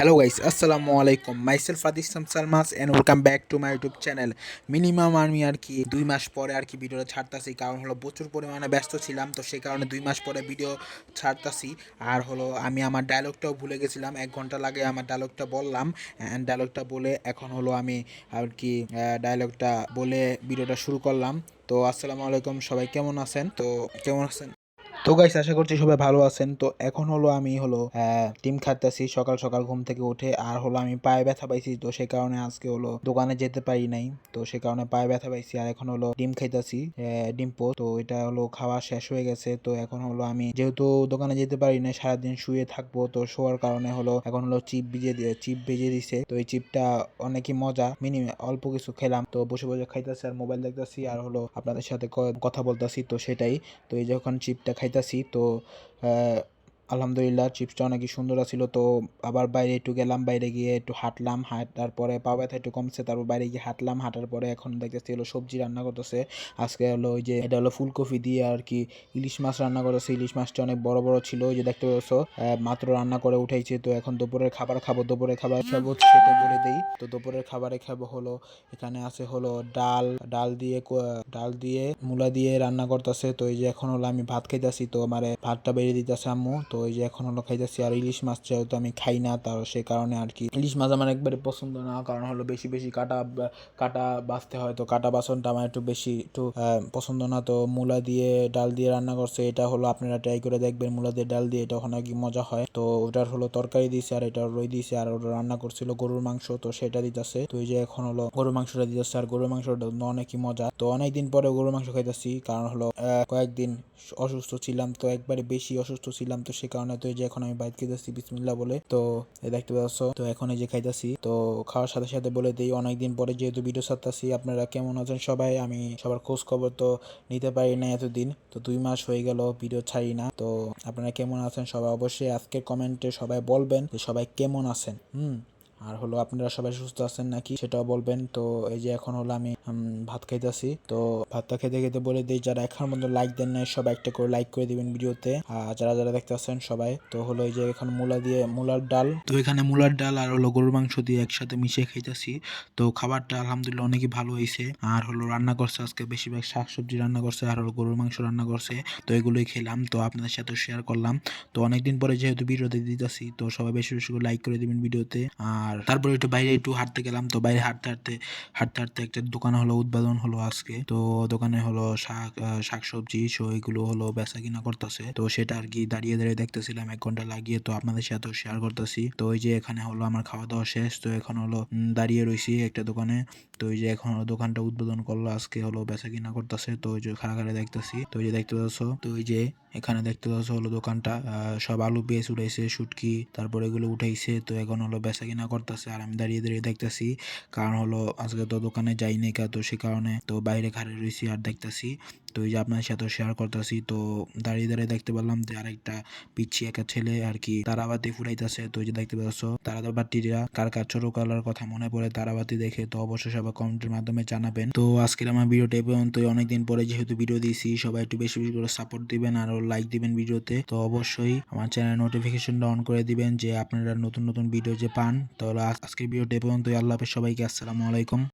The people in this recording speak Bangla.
হ্যালো গাইস আসসালামু আলাইকুম myself Adis Salmas and welcome back to my YouTube channel minimum আমি আর কি দুই মাস পরে আর কি ভিডিওটা ছাড়তাছি, কারণ হলো প্রচুর পরিমাণে ব্যস্ত ছিলাম, তো সেই কারণে দুই মাস পরে ভিডিও ছাড়তাছি। আর হলো আমি আমার ডায়লগটাও ভুলে গেছিলাম, এক ঘণ্টা লাগে আমার ডায়লগটা বললাম অ্যান্ড ডায়লগটা বলে এখন হলো আমি আর কি ডায়লগটা বলে ভিডিওটা শুরু করলাম। তো আসসালামু আলাইকুম, সবাই কেমন আছেন? তো কেমন আছেন? তো গাইস আশা করছি সবাই ভালো আছেন। তো এখন হলো আমি হলো টিম খাটতেছি সকাল সকাল ঘুম থেকে উঠে, আর হলো আমি পায়ে ব্যথা পাইছি, তো সেই কারণে আজকে হলো দোকানে যেতে পারি নাই। তো সেই কারণে পায়ে ব্যথা পাইছি, আর এখন হলো ডিম খাইতেছি ডিম পোস্ট তো এটা হলো খাওয়া শেষ হয়ে গেছে, তো এখন হলো আমি যেহেতু দোকানে যেতে পারি না সারাদিন শুয়ে থাকব, তো শোয়ার কারণে হলো এখন হলো চিপ ভিজে দিয়ে চিপ ভেজে দিছে। তো এই চিপটা অনেকই মজা মিনিমাম অল্প কিছু খেলাম। তো বসে বসে খাইতেছি, আর মোবাইল দেখতেছি, আর হলো আপনাদের সাথে কথা বলতেছি, তো সেটাই। তো এই যখন চিপটা খাইতাছি তো আহ, আলহামদুলিল্লাহ, চিপসটা অনেকই সুন্দর ছিল তো আবার বাইরে একটু গেলাম, বাইরে গিয়ে একটু হাঁটলাম, হাঁটার পরে পা ব্যথা একটু কমছে, তারপর বাইরে গিয়ে হাঁটলাম, হাঁটার পরে এখন দেখতেছি হলো সবজি রান্না করতেছে। আজকে হলো ওই যে, এটা হলো ফুলকপি দিয়ে আর কি ইলিশ মাছ রান্না করেছে ইলিশ মাছটা অনেক বড় বড় ছিল, ওই যে দেখতে পাচ্ছ মাত্র রান্না করে উঠেছে তো এখন দুপুরের খাবার খাব, দুপুরের খাবার খাব সেটা বলে দেই। তো দুপুরের খাবারে খাব হলো, এখানে আছে হলো ডাল ডাল দিয়ে ডাল দিয়ে মূলা দিয়ে রান্না করতেছে। তো এই যে এখন হলো আমি ভাত খাইতেছি, তো আমার ভাতটা বেরিয়ে দিতেছে আম্মু। তো এই যে এখন হলো খাইতেছি আর ইলিশ মাছ যেহেতু আমি খাই না, তার সে কারণে আর কি। ইলিশ মাছ আমার একবারে পছন্দ না, কারণ হলো বেশি বেশি কাটা কাটা বাঁচতে হয়, তো কাটা বাসনটা আমার একটু বেশি একটু পছন্দ না, তো মূলা দিয়ে ডাল দিয়ে রান্না করছে। এটা হলো আপনারা ট্রাই করে দেখবেন, মূলা দিয়ে ডাল দিয়ে এটা অনেক মজা হয়। তো ওটার হলো তরকারি দিছে আর এটা রই দিছে আর ওটা রান্না করছিল গরুর মাংস, তো সেটা দিতেছে। তো এই যে এখন হলো গরুর মাংসটা দিতেছে আর গরুর মাংসটা অনেকই মজা। তো অনেকদিন পরে গরুর মাংস খাইতেছি, কারণ হলো কয়েকদিন অসুস্থ ছিলাম, তো একবারে বেশি অসুস্থ ছিলাম, তো সে কারণে তো এই যে এখন আমি বাইক খেতেছি বিসমিল্লা বলে। তো দেখতে পাচ্ছ, তো এখন এই যে খাইতেছি, তো খাওয়ার সাথে সাথে বলে দিই, অনেকদিন পরে যেহেতু ভিডিও ছাড়তেছি, আপনারা কেমন আছেন সবাই? আমি সবার খোঁজ খবর তো নিতে পারি না এতদিন, তো দুই মাস হয়ে গেল ভিডিও ছাড়ি না। তো আপনারা কেমন আছেন সবাই অবশ্যই আজকের কমেন্টে সবাই বলবেন যে সবাই কেমন আছেন। হুম? আর হলো আপনারা সবাই সুস্থ আছেন নাকি সেটাও বলবেন। তো এই যে এখন হলো আমি ভাত খাইতেছি। তো ভাতটা খেতে খেতে বলে দিই, যারা এখন মধ্যে লাইক দেন নাই, সবাই একটা করে লাইক করে দিবেন ভিডিওতে। আর যারা যারা দেখতে আছেন সবাই, তো হলো এই যে এখন মূলা দিয়ে, মূলার ডাল। তো এখানে মূলার ডাল আর হলো গরুর মাংস দিয়ে একসাথে মিশিয়ে খাইতেছি। তো খাবারটা আলহামদুলিল্লাহ অনেকই ভালো হয়েছে আর হলো রান্না করছে আজকে বেশিরভাগ শাকসবজি রান্না করছে, আর হলো গরুর মাংস রান্না করছে। তো এগুলোই খেলাম, তো আপনাদের সাথে শেয়ার করলাম। তো অনেকদিন পরে যেহেতু ভিডিওতে দিতেছি, তো সবাই বেশি বেশি করে লাইক করে দিবেন ভিডিওতে। আর তারপরে একটু বাইরে একটু হাঁটতে গেলাম। তো বাইরে হাঁটতে হাঁটতে হাঁটতে হাঁটতে একটা দোকান হলো উদ্বোধন হলো আজকে। তো দোকানে হলো শাক শাক সবজি সো এগুলো হলো বেচা কিনা করতেছে। তো সেটা আর কি দাঁড়িয়ে দাঁড়িয়ে দেখতেছিলাম এক ঘণ্টা লাগিয়ে। তো আপনাদের সাথে শেয়ার করতেছি। তো ওই যে এখানে হলো আমার খাওয়া দাওয়া শেষ। তো এখন হলো দাঁড়িয়ে রয়েছি একটা দোকানে। তো ওই যে এখন দোকানটা উদ্বোধন করল, আজকে হলো বেচা কিনা করতেছে। তো ওই যে খাড়া খাড়া দেখতেছি। তো ওই যে দেখতে পাচ্ছ, তো ওই যে এখানে দেখতে পাচ্ছ হলো দোকানটা। সব আলু পেঁয়াজ উঠাইছে, শুটকি, তারপরে এগুলো উঠাইছে। তো এখন হলো বেচা কিনা করতেছে আর আমি দাঁড়িয়ে দাঁড়িয়ে দেখতেছি। কারণ হলো আজকে তো দোকানে যাই কা, তো সে কারণে তো বাইরে খাড়ে রয়েছি আর দেখতেছি। তো এই যে আপনার সাথে শেয়ার করতেছি, তো দাঁড়িয়ে দাঁড়িয়ে দেখতে পারলাম যে আরেকটা পিচ্ছি একটা ছেলে আর কি তারাবাতি ফুরাইতেছে তো যে দেখতে পাচ্ছ, তারাবাতিরা কার কার ছোট কালার কথা মনে পড়ে তারাবাতি দেখে, তো অবশ্যই সবাই কমেন্টের মাধ্যমে জানাবেন। তো আজকের আমার ভিডিওটা এই পর্যন্ত অনেকদিন পরে যেহেতু ভিডিও দিয়েছি, সবাই একটু বেশি বেশি করে সাপোর্ট দিবেন আর লাইক দিবেন ভিডিওতে তো অবশ্যই আমার চ্যানেল নোটিফিকেশনটা অন করে দিবেন যে আপনারা নতুন নতুন ভিডিও যে পান তাহলে আজ- আজকের ভিডিওটা পর্যন্ত আল্লাহ হাফেজ সবাইকে আসসালামু আলাইকুম।